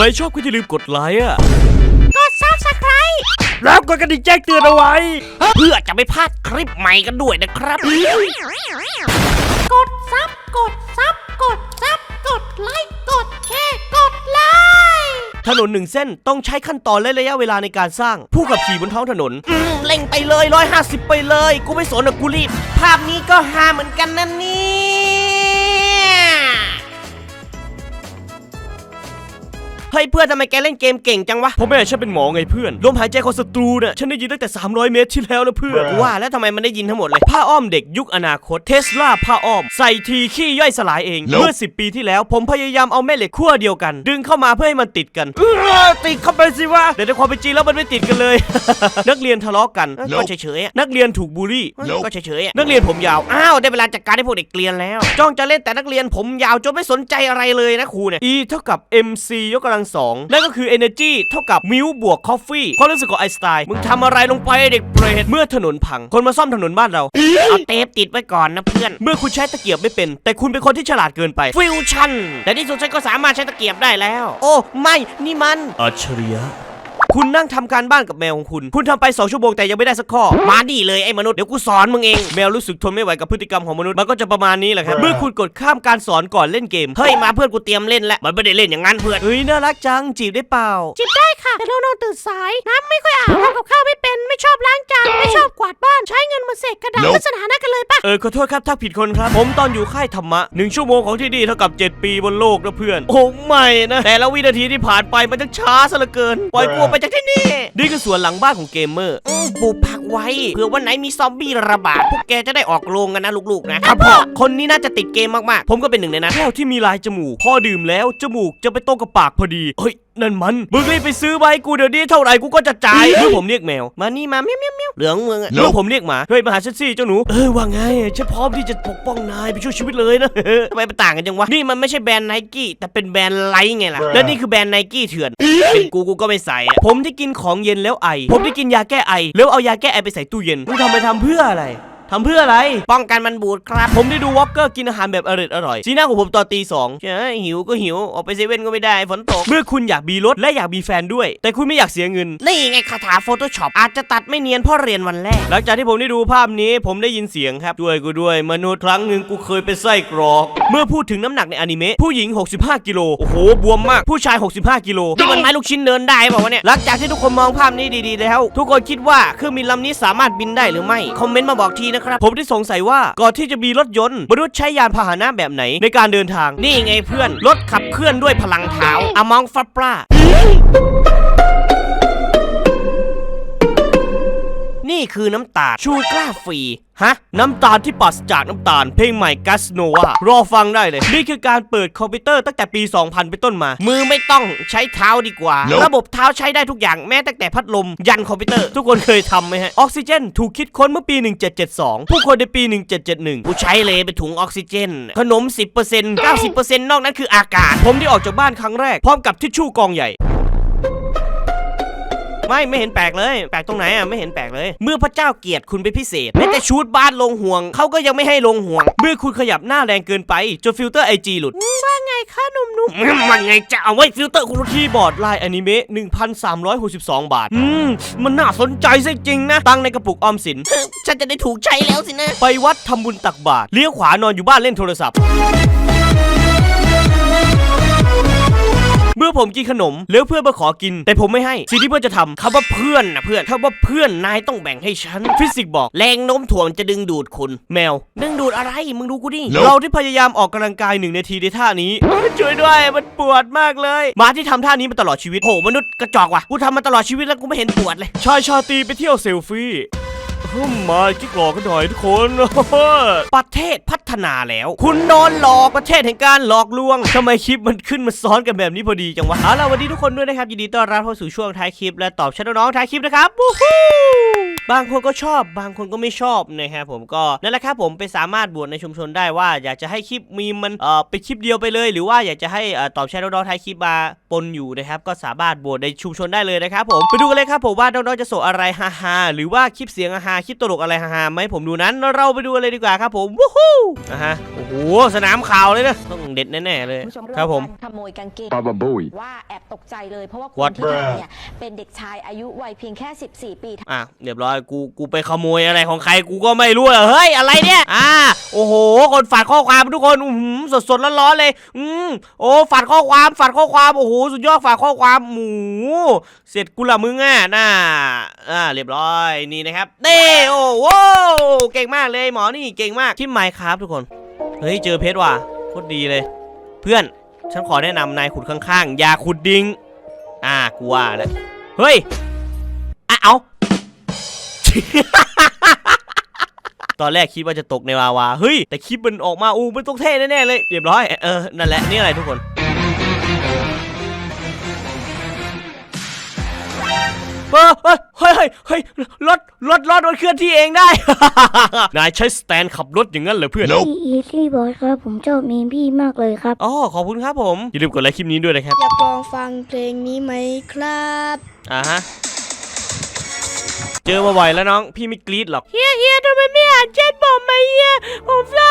ใครชอบก็อย่าลืมกดไลค์อะ กดซับสไครแล้วกดกระดิ่งแจ้งเตือนเอาไว้ เพื่อจะไม่พลาดคลิปใหม่กันด้วยนะครับ กดซับกดซับกดซับกดไลค์กดแชร์กดไลค์ถนนหนึ่งเส้นต้องใช้ขั้นตอนและระยะเวลาในการสร้าง ผู้ขับขี่บนท้องถนน อืมเล่งไปเลย 150 ไปเลย กูไม่สนอะกูรีบ ภาพนี้ก็ฮาเหมือนกันนะเนี่ ฮ้ยเพื่อนทำไมแกเล่นเกมเก่งจังวะ ผมไม่ใช่ฉันเป็นหมอไงเพื่อนลมหายใจของศัตรูเนี่ยฉันได้ยินตั้งแต่ 300 เมตรที่แล้วแล้วเพื่อนว่าแล้วทำไมมันได้ยินทั้งหมดเลยผ้าอ้อมเด็กยุคอนาคตเทสลาผ้าอ้อม ใส่ทีขี้ย่อยสลายเองเมื่อ 10 ปีที่แล้ว ผมพยายามเอาแม่เหล็กขั้วเดียวกัน ดึงเข้ามาเพื่อให้มันติดกันเออติดเข้าไปสิวะแต่ในความเป็นจริงแล้วมันไม่ติดกันเลย นักเรียนทะเลาะกันก็เฉยๆอะนักเรียนถูกบูลลี่ก็เฉยๆอะนักเรียนผมยาวอ้าวได้เวลาจัดการให้พวกเด็กเกรียนแล้ว จ้องจะเล่นแต่นักเรียนผมยาวจนไม่สนใจอะไรเลยนะครูเนี่ย E เท่ากับ MC ยกกำลังสองนั่นก็คือ Energy เท่ากับมิวบวก Coffee ความรู้สึกของไอน์สไตน์มึงทำอะไรลงไปเด็กเปรตเมื่อถนนพัง คนมาซ่อมถนนบ้านเรา เอาเทปติดไว้ก่อนนะเพื่อน เมื่อคุณใช้ตะเกียบไม่เป็น แต่คุณเป็นคนที่ฉลาดเกินไปฟิวชั่นแต่ที่สุดฉันก็สามารถใช้ตะเกียบได้แล้ว โอ้ไม่นี่มันอัจฉริยะ คุณนั่งทำการบ้านกับแมวของคุณ คุณทำไป2ชั่วโมงแต่ยังไม่ได้สักข้อ มาดีเลยไอ้มนุษย์ เดี๋ยวกูสอนมึงเอง แมวรู้สึกทนไม่ไหวกับพฤติกรรมของมนุษย์ มันก็จะประมาณนี้แหละครับ เมื่อคุณกดข้ามการสอนก่อนเล่นเกม เฮ้ยมาเพื่อนกูเตรียมเล่นแล้ว มันไม่ได้เล่นอย่างนั้นเพื่อน เฮ้ยน่ารักจังจีบได้เปล่าจิบได้ค่ะ แต่เรานอนตื่นสาย น้ำไม่ค่อยอาบทำกับข้าวไม่เป็น ไม่ชอบล้างจาน ไม่ชอบกวาดบ้าน ใช้เงินมาเสกกระดาษเป็นสถานะกันเลยปะเออขอโทษครับถ้าผิดคนครับ ผมตอนอยู่ค่ายธรรมะหนึ่งชั่วโมงของที่นี่เท่ากับ 7 ปีบนโลกนะเพื่อน โอ้ไม่นะ แต่ละวินาทีที่ผ่านไปมันจะช้าซะเหลือเกิน ปล่อยกูออกไปจากที่นี่ นี่คือสวนหลังบ้านของเกมเมอร์อืมปลูกผักไว้เผื่อวันไหนมีซอมบี้ระบาดพวกแกจะได้ออกโรงกันนะลูกๆนะครับพ่อคนนี้น่าจะติดเกมมากๆ ผมก็เป็นหนึ่งในนั้น แก้วที่มีลายจมูก พอดื่มแล้ว จมูกจะไปตรงกับปากพอดี เฮ้ย นั่นมันมึงรีบไปซื้อมาให้กูเดี๋ยวนี้เท่าไหร่กูก็จะจ่ายเมื่อผมเรียกแมว มานี่มาเมี้ยวเมี้ยวเมี้ยวเหลืองมึงอะเมื่อผมเรียกหมาเฮ้ยมาหาฉันสิเจ้าหนูเออว่าไงฉันพร้อมที่จะปกป้องนายไปช่วยชีวิตเลยนะทำไมมันต่างกันจังวะนี่มันไม่ใช่แบรนด์ไนกี้แต่เป็นแบรนด์ไลท์ไงล่ะและนี่คือแบรนด์ไนกี้เถื่อนเป็นกูกูก็ไม่ใส่อะผมที่กินของเย็นแล้วไอ ผมที่กินยาแก้ไอแล้วเอายาแก้ไอไปใส่ตู้เย็นมึงทำไปทำเพื่ออะไร ทำเพื่ออะไร ป้องกันมันบูดครับ ผมได้ดูวอลเกอร์กินอาหารแบบอร่อยอร่อยสีหน้าของผมตอนตีสองใช่หิวก็หิว ออกไปเซเว่นก็ไม่ได้ ฝนตก เมื่อคุณอยากมีรถและอยากมีแฟนด้วย แต่คุณไม่อยากเสียเงิน นี่ไงคาถา Photoshop อาจจะตัดไม่เนียนเพราะเรียนวันแรก หลังจากที่ผมได้ดูภาพนี้ผมได้ยินเสียงครับ ด้วยกูด้วย มนุษย์ครั้งหนึ่งกูเคยเป็นไส้กรอก เมื่อพูดถึงน้ำหนักในอนิเมะผู้หญิง 65 กิโล โอ้โห บวมมาก ผู้ชาย 65 กิโลนี่มันไม้ลูกชิ้นเดินได้เปล่าวะเนี่ย หลังจากที่ทุกคนมองภาพนี้ดีๆแล้ว ทุกคนคิดว่าเครื่องบินลำนี้สามารถบินได้หรือไม่ คอมเมนต์มาบอกทีนะครับ ผมได้สงสัยว่าก่อนที่จะมีรถยนต์มนุษย์ใช้ยานพาหนะแบบไหนในการเดินทาง นี่ไงเพื่อน รถขับเคลื่อนด้วยพลังเท้าอมองฟัปลา นี่คือน้ำตาลชูกล้าฟรีฮะ น้ำตาลที่ปราศจากน้ำตาล เพลงใหม่กัสโนวารอฟังได้เลย นี่คือการเปิดคอมพิวเตอร์ตั้งแต่ปี 2000 เป็นต้นมา มือไม่ต้องใช้เท้าดีกว่า ระบบเท้าใช้ได้ทุกอย่างแม้ตั้งแต่พัดลม ยันคอมพิวเตอร์ ทุกคนเคยทำไหมฮะ ออกซิเจน ถูกคิดค้นเมื่อปี 1772 ผู้คนในปี 1771กูใช้เลยไปนถุงออกซิเจน ขนม 10% 90%นอกนั้นคืออากาศ ผมได้ออกจากบ้านครั้งแรกพร้อมกับทิชชู่กองใหญ่ ไม่ไม่เห็นแปลกเลย แปลกตรงไหนอะไม่เห็นแปลกเลย เมื่อพระเจ้าเกลียดคุณเป็นพิเศษแม้แต่ชูดบ้านลงห่วงเขาก็ยังไม่ให้ลงห่วง เมื่อคุณขยับหน้าแรงเกินไปจนฟิลเตอร์ไอจีหลุดว่าไงคะหนุ่มมันไงจะเอาไว้ฟิลเตอร์คุณคีย์บอร์ดลายอนิเมะ1,362 บาท อืมมันน่าสนใจซะจริงนะตั้งในกระปุกออมสินฉันจะได้ถูกใช้แล้วสินะ ไปวัดทำบุญตักบาตรเลี้ยวขวานอนอยู่บ้านเล่นโทรศัพท์ อผมกินขนมแล้วเพื่อนมาขอกิน แต่ผมไม่ให้ สิ่งที่เพื่อนจะทำคำว่าเพื่อนนะเพื่อนคำว่าเพื่อนนายต้องแบ่งให้ฉัน ฟิสิกส์บอก แรงโน้มถ่วงจะดึงดูดคุณ แมว ดึงดูดอะไร มึงดูกูดิเราที่พยายามออกกำลังกายหนึ่งนาทีในท่านี้ ช่วยด้วย มันปวดมากเลยหมาที่ทำท่านี้มาตลอดชีวิตโหมนุษย์กระจอกว่ะ กูทำมาตลอดชีวิตแล้วกูไม่เห็นปวดเลย ชายชาตรีไปเที่ยวเซลฟี่ฮึ มมากิ๊กหลอกกันหน่อยทุกคน ประเทศพัฒนาแล้ว คุณโดนหลอกประเทศแห่งการหลอกลวงทำไมคลิปมันขึ้นมาซ้อนกันแบบนี้พอดีจังวะเอาล่ะวัสดีทุกคนด้วยนะครับยินดีต้อนรับเข้าสู่ช่วงท้ายคลิปและตอบแชทน้องๆท้ายคลิปนะครับวู้ฮู้บางคนก็ชอบบางคนก็ไม่ชอบนะครับผมก็นั่นแหละครับผมไปสามารถบวชในชุมชนได้ว่า อยากจะให้คลิปมีมันเอ่อเป็นคลิปเดียวไปเลย หรือว่าอยากจะให้เอ่อตอบแชทน้องๆท้ายคลิปมาปนอยู่นะครับก็สามารถบวชในชุมชนได้เลยนะครับผมไปดูกันเลยครับผมว่าน้องๆจะส่งอะไรฮ่าๆหรือว่าคลิปเสียงฮาๆคลิปตลกอะไรฮาๆไหมาให้ผมดูนั้นเราไปดูกันเลยดีกว่าครับผมวู้ฮู้นะฮะโอ้โหสนามข่าวเลยนะต้องเด็ดแน่ๆเลยคุณผู้ชมเรื่องครับผมการขโมยกางเกง Baba Booey. ว่าแอบตกใจเลยเพราะว่าค What? นที่ทำเนี่ยเป็นเด็กชายอายุวัยเพียงแค่ 14 ปี อะเรียบร้อยกูกูไปขโมยอะไรของใครกูก็ไม่รู้อะเฮ้ยอะไรเนี่ยอ่าโอ้โห คนฝากข้อความทุกคนอืมสดสดๆร้อนๆเลยอืมโอ้ฝากข้อความฝากข้อความโอ้โหสุดยอดฝากข้อความหมู เสร็จกูละมึงอะน่าอ่าเรียบร้อยนี่นะครับเด้โอ้โหเก่งมากเลยหมอนี่เก่งมากที่ไมค์ครับทุกคน เฮ้ยเจอเพชรว่ะโคตรดีเลย เพื่อนฉันขอแนะนำนายขุดข้างๆอย่าขุดดิงอ่ากูว่าแล้วเฮ้ยอะเอาตอนแรกคิดว่าจะตกในวาวาเฮ้ยแต่คลิปมันออกมาอู้มันต้องเท่แน่ๆเลยเรียบร้อยเออนั่นแหละนี่อะไรทุกคน เฮ้ยเฮ้ยเฮ้ยเฮ้ยรถรถรถมันเคลื่อนที่เองได้ นายใช้สแตนขับรถอย่างนั้นเหรอเพื่อน พี่อีซี่บอสครับผมชอบมีมพี่มากเลยครับ อ๋อ ขอบคุณครับผม อย่าลืมกดไลค์คลิปนี้ด้วยนะครับ อยากลองฟังเพลงนี้ไหมครับ อ่าฮะ เจอมาบ่อยแล้วน้อง พี่ไม่กรี๊ดหรอก เฮียเฮียทำไมไม่อ่านแชทบอกมาเฮียผมเศร้า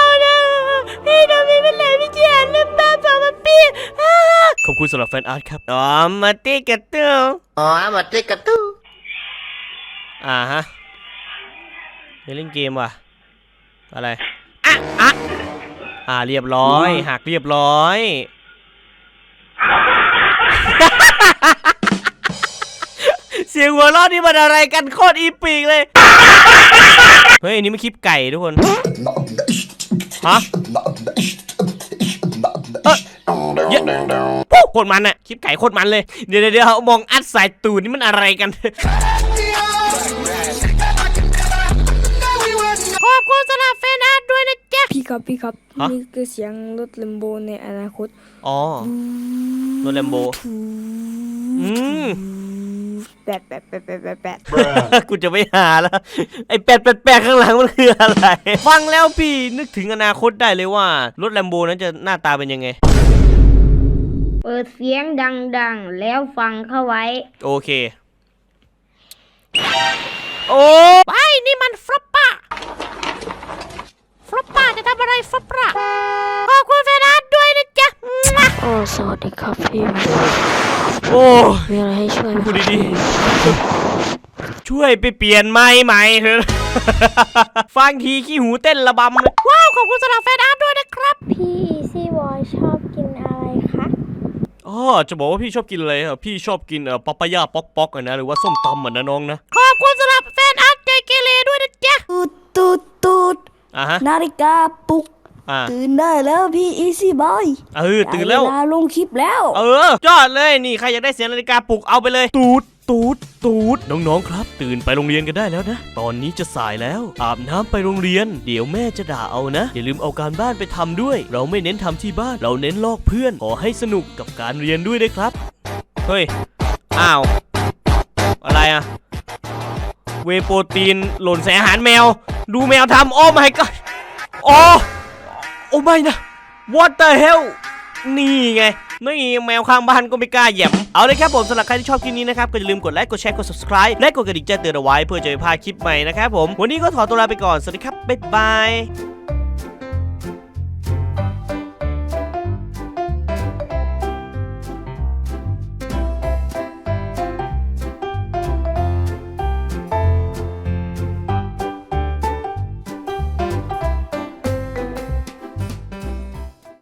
คุณสำหรับแฟนอาร์ตครับ อ๋อ มาตีกระตุ้งอ๋อ มาติกระตู้อ่าฮะเดี๋ยวเล่นเกมว่ะ อะไรอะอะอ่าเรียบร้อยหักเรียบร้อยเสียงหัวเราะนี่มันอะไรกันโคตรอีปีกเลย เฮ้ยอันนี้ไม่คลิปไก่ทุกคน ฮะเอ้ย เยอะปุ๊บโคตรมันอะคลิปไก่โคตรมันเลยเดี๋ยวเดี๋ยวเดี๋ยวมองอัดสายตูดนี่มันอะไรกันขอบคุณสำหรับแฟนอาร์ตด้วยนะจ๊ะพี่ครับพี่ครับฮะนี่คือเสียงรถเลมโบในอนาคตอ๋อรถแลมโบอืมแปดแปดแปดแปดแปดแปดกูจะไม่หาแล้ว ไอ้แปดแปดแปดข้างหลังมันคืออะไร ฟังแล้วพี่นึกถึงอนาคตได้เลยว่า รถแลมโบนั้นจะหน้าตาเป็นยังไง เปิดเสียงดังๆ แล้วฟังเข้าไว้ โอเค โอ้ไปนี่มันฟลอปป้าฟลอปป้าจะทำอะไรฟลอปป้าขอบคุณแฟนอาร์ตด้วยนะจ๊ะมั่วโอ้สวัสดีครับพี่โอ้มีอะไรให้ช่วยไหมพูดดีๆ ช่วยไปเปลี่ยนไม้ใหม่เถอะฟังทีขี้หูเต้นระบำเลยว้าว ขอบคุณสำหรับแฟนอาร์ตด้วยนะครับ พี่อีซี่บอยชอบกินอะไรคะ อ๋อจะบอกว่าพี่ชอบกินอะไรเหรอพี่ชอบกินเอ่อปะปะย่าป๊อกป๊อกอะนะหรือว่าส้มตำอะนะน้องนะขอบคุณสำหรับแฟนอาร์ตใจเกเรด้วยนะจ๊ะตูดตูดตูดอะฮะนาฬิกาปลุกอ่าตื่นได้แล้วพี่อีซี่บอยเออตื่นแล้วเวลาลงคลิปแล้ว เออยอดเลยนี่ใครอยากได้เสียงนาฬิกาปลุกเอาไปเลย ตูด ตูดตูดน้องๆครับ ตื่นไปโรงเรียนกันได้แล้วนะ ตอนนี้จะสายแล้ว อาบน้ำไปโรงเรียน เดี๋ยวแม่จะด่าเอานะ อย่าลืมเอาการบ้านไปทำด้วย เราไม่เน้นทำที่บ้าน เราเน้นลอกเพื่อน ขอให้สนุกกับการเรียนด้วยนะครับ เฮ้ย อ้าว อะไรอะเวย์โปรตีนหล่นใส่อาหารแมว ดูแมวทำโอ้ my god โอ้โอ้ไม่นะ what the hell นี่ไง นี่แมวข้างบ้านก็ไม่กล้าเหยียบเอาเลยครับผมสำหรับใครที่ชอบคลิปนี้นะครับก็อย่าลืมกดไลค์กดแชร์กด subscribe และกดกระดิ่งแจ้งเตือนเอาไว้เพื่อจะไม่พลาดคลิปใหม่นะครับผมวันนี้ก็ขอตัวลาไปก่อนสวัสดีครับบ๊ายบาย